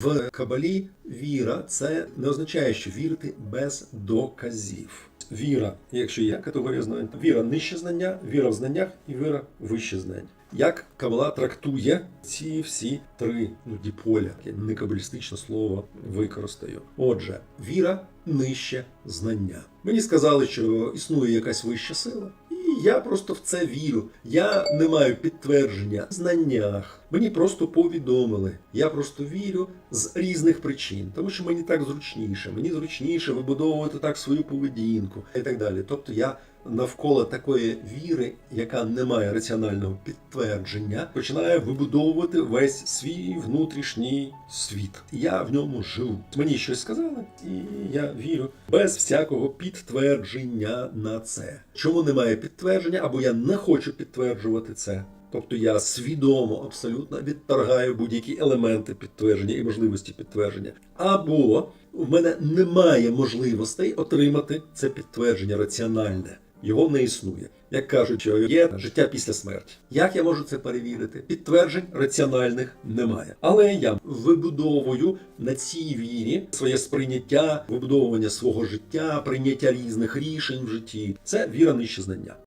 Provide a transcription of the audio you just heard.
В кабалі віра це не означає, що вірити без доказів. Віра, якщо є категорія знань, віра нижче знання, віра в знаннях і віра вище знань. Як кабала трактує ці всі три ну, діполя, яке не кабалістичне слово використаю. Отже, віра нижче знання. Мені сказали, що існує якась вища сила. І я просто в це вірю. Я не маю підтвердження в знаннях. Мені просто повідомили. Я просто вірю з різних причин, тому що мені так зручніше. Мені зручніше вибудовувати так свою поведінку і так далі. Тобто я навколо такої віри, яка не має раціонального підтвердження, починає вибудовувати весь свій внутрішній світ. Я в ньому живу. Мені щось сказали, і я вірю без всякого підтвердження на це. Чому немає підтвердження, або я не хочу підтверджувати це. Тобто я свідомо абсолютно відторгаю будь-які елементи підтвердження і можливості підтвердження. Або в мене немає можливостей отримати це підтвердження раціональне. Його не існує. Як кажуть, є життя після смерті. Як я можу це перевірити? Підтверджень раціональних немає. Але я вибудовую на цій вірі своє сприйняття, вибудовування свого життя, прийняття різних рішень в житті. Це віра нижче знання.